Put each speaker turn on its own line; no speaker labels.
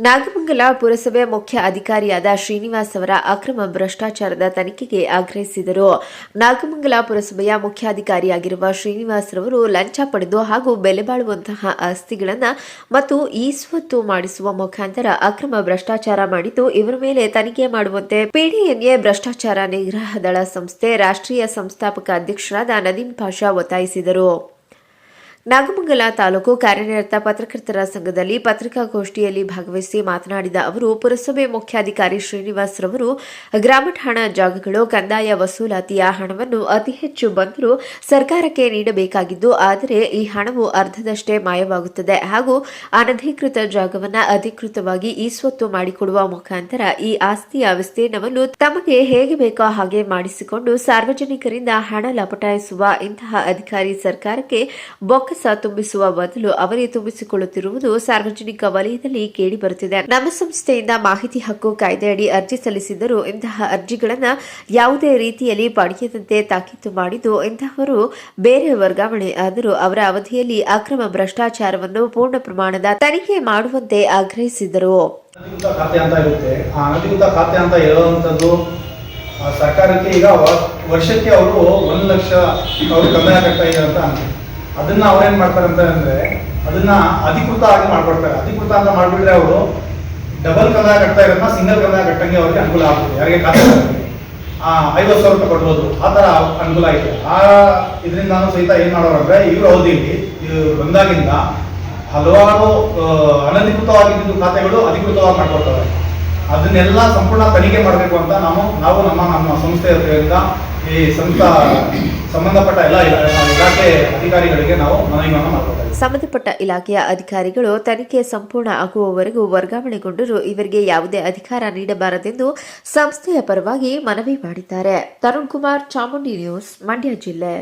ನಾಗಮಂಗಲ ಪುರಸಭೆ ಮುಖ್ಯ ಅಧಿಕಾರಿಯಾದ ಶ್ರೀನಿವಾಸ್ ಅವರ ಅಕ್ರಮ ಭ್ರಷ್ಟಾಚಾರದ ತನಿಖೆಗೆ ಆಗ್ರಹಿಸಿದರು. ನಾಗಮಂಗಲ ಪುರಸಭೆಯ ಮುಖ್ಯಾಧಿಕಾರಿಯಾಗಿರುವ ಶ್ರೀನಿವಾಸ್ ರವರು ಲಂಚ ಪಡೆದು ಹಾಗೂ ಬೆಲೆ ಬಾಳುವಂತಹ ಆಸ್ತಿಗಳನ್ನು ಮತ್ತು ಈಸ್ವತ್ತು ಮಾಡಿಸುವ ಮುಖಾಂತರ ಅಕ್ರಮ ಭ್ರಷ್ಟಾಚಾರ ಮಾಡಿದ್ದು, ಇವರ ಮೇಲೆ ತನಿಖೆ ಮಾಡುವಂತೆ ಪಿಡಿಎನ್ಎ ಭ್ರಷ್ಟಾಚಾರ ನಿಗ್ರಹ ದಳ ಸಂಸ್ಥೆ ರಾಷ್ಟ್ರೀಯ ಸಂಸ್ಥಾಪಕ ಅಧ್ಯಕ್ಷರಾದ ನದೀಂ ಪಾಷಾ ಒತ್ತಾಯಿಸಿದರು. ನಾಗಮಂಗಲ ತಾಲೂಕು ಕಾರ್ಯನಿರತ ಪತ್ರಕರ್ತರ ಸಂಘದಲ್ಲಿ ಪತ್ರಿಕಾಗೋಷ್ಠಿಯಲ್ಲಿ ಭಾಗವಹಿಸಿ ಮಾತನಾಡಿದ ಅವರು, ಪುರಸಭೆ ಮುಖ್ಯಾಧಿಕಾರಿ ಶ್ರೀನಿವಾಸ್ ರವರು ಗ್ರಾಮಠಾಣ ಜಾಗಗಳು, ಕಂದಾಯ ವಸೂಲಾತಿಯ ಹಣವನ್ನು ಅತಿ ಹೆಚ್ಚು ಬಂದರೂ ಸರ್ಕಾರಕ್ಕೆ ನೀಡಬೇಕಾಗಿದ್ದು, ಆದರೆ ಈ ಹಣವು ಅರ್ಧದಷ್ಟೇ ಮಾಯವಾಗುತ್ತದೆ ಹಾಗೂ ಅನಧಿಕೃತ ಜಾಗವನ್ನು ಅಧಿಕೃತವಾಗಿ ಈ ಸ್ವತ್ತು ಮಾಡಿಕೊಡುವ ಮುಖಾಂತರ ಈ ಆಸ್ತಿಯ ವಿಸ್ತೀರ್ಣವನ್ನು ತಮಗೆ ಹೇಗೆ ಬೇಕೋ ಹಾಗೆ ಮಾಡಿಸಿಕೊಂಡು ಸಾರ್ವಜನಿಕರಿಂದ ಹಣ ಲಪಟಾಯಿಸುವ ಇಂತಹ ಅಧಿಕಾರಿ ಸರ್ಕಾರಕ್ಕೆ ಬೊಕ್ಕಸ ತುಂಬಿಸುವ ಬದಲು ಅವರೇ ತುಂಬಿಸಿಕೊಳ್ಳುತ್ತಿರುವುದು ಸಾರ್ವಜನಿಕ ವಲಯದಲ್ಲಿ ಕೇಳಿ ಬರುತ್ತಿದೆ. ನಮ್ಮ ಸಂಸ್ಥೆಯಿಂದ ಮಾಹಿತಿ ಹಕ್ಕು ಕಾಯ್ದೆಯಡಿ ಅರ್ಜಿ ಸಲ್ಲಿಸಿದ್ದರೂ ಇಂತಹ ಅರ್ಜಿಗಳನ್ನು ಯಾವುದೇ ರೀತಿಯಲ್ಲಿ ಪಡೆಯದಂತೆ ತಾಕೀತು ಮಾಡಿದ್ದು, ಇಂತಹವರು ಬೇರೆ ವರ್ಗಾವಣೆ ಆದರೂ ಅವರ ಅವಧಿಯಲ್ಲಿ ಅಕ್ರಮ ಭ್ರಷ್ಟಾಚಾರವನ್ನು ಪೂರ್ಣ ಪ್ರಮಾಣದ ತನಿಖೆ ಮಾಡುವಂತೆ ಆಗ್ರಹಿಸಿದರು.
ಸರ್ಕಾರಕ್ಕೆ ಈಗ ವರ್ಷಕ್ಕೆ ಅವರು ಒಂದು ಲಕ್ಷ ಅವರು ಕಂದಾಯ ಕಟ್ತಾ ಇದ್ದಾರೆ ಅಂತ ಅದನ್ನ ಅವ್ರೇನ್ ಮಾಡ್ತಾರೆ ಅಂತ ಅಂದ್ರೆ ಅದನ್ನ ಅಧಿಕೃತ ಆಗಿ ಮಾಡ್ಕೊಡ್ತಾರೆ. ಅಧಿಕೃತ ಅಂತ ಮಾಡ್ಬಿಟ್ರೆ ಅವರು ಡಬಲ್ ಕಂದಾಯ ಕಟ್ತಾ ಇರೋದನ್ನ ಸಿಂಗಲ್ ಕಂದಾಯ ಕಟ್ಟಂಗೆ ಅವ್ರಿಗೆ ಅನುಕೂಲ ಆಗುತ್ತೆ ಯಾರಿಗೆ ಖಾತೆ ಆ ಐವತ್ತು ಸಾವಿರ ರೂಪಾಯಿ ಕೊಡ್ಬೋದು ಆ ತರ ಅನುಕೂಲ ಆಯ್ತು. ಆ ಇದರಿಂದ ಸಹಿತ ಏನು ಮಾಡೋರು ಅಂದ್ರೆ ಇವ್ರ ಅವಧಿಯಲ್ಲಿ ಬಂದಾಗಿಂದ ಹಲವಾರು ಅನಧಿಕೃತವಾಗಿದ್ದ ಖಾತೆಗಳು ಅಧಿಕೃತವಾಗಿ ಮಾಡ್ಕೊಡ್ತಾರೆ ಅದನ್ನೆಲ್ಲ ಸಂಪೂರ್ಣ ತನಿಖೆ ಮಾಡಬೇಕು ಅಂತ ನಾವು ನಾವು ನಮ್ಮ ನಮ್ಮ ಸಂಸ್ಥೆಯ ಈ ಸಂಸ್ಥಾ ಸಂಬಂಧಪಟ್ಟ ಎಲ್ಲ ಇಲಾಖೆ ಅಧಿಕಾರಿಗಳಿಗೆ ನಾವು ಮನವಿ ಮಾಡ್ತೀವಿ
ಸಂಬಂಧಪಟ್ಟ ಇಲಾಖೆಯ ಅಧಿಕಾರಿಗಳು ತನಿಖೆ ಸಂಪೂರ್ಣ ಆಗುವವರೆಗೂ ವರ್ಗಾವಣೆಗೊಂಡರೂ ಇವರಿಗೆ ಯಾವುದೇ ಅಧಿಕಾರ ನೀಡಬಾರದೆಂದು ಸಂಸ್ಥೆಯ ಪರವಾಗಿ ಮನವಿ ಮಾಡಿದ್ದಾರೆ. ತರುಣ್ ಕುಮಾರ್, ಚಾಮುಂಡಿ ನ್ಯೂಸ್, ಮಂಡ್ಯ ಜಿಲ್ಲೆ.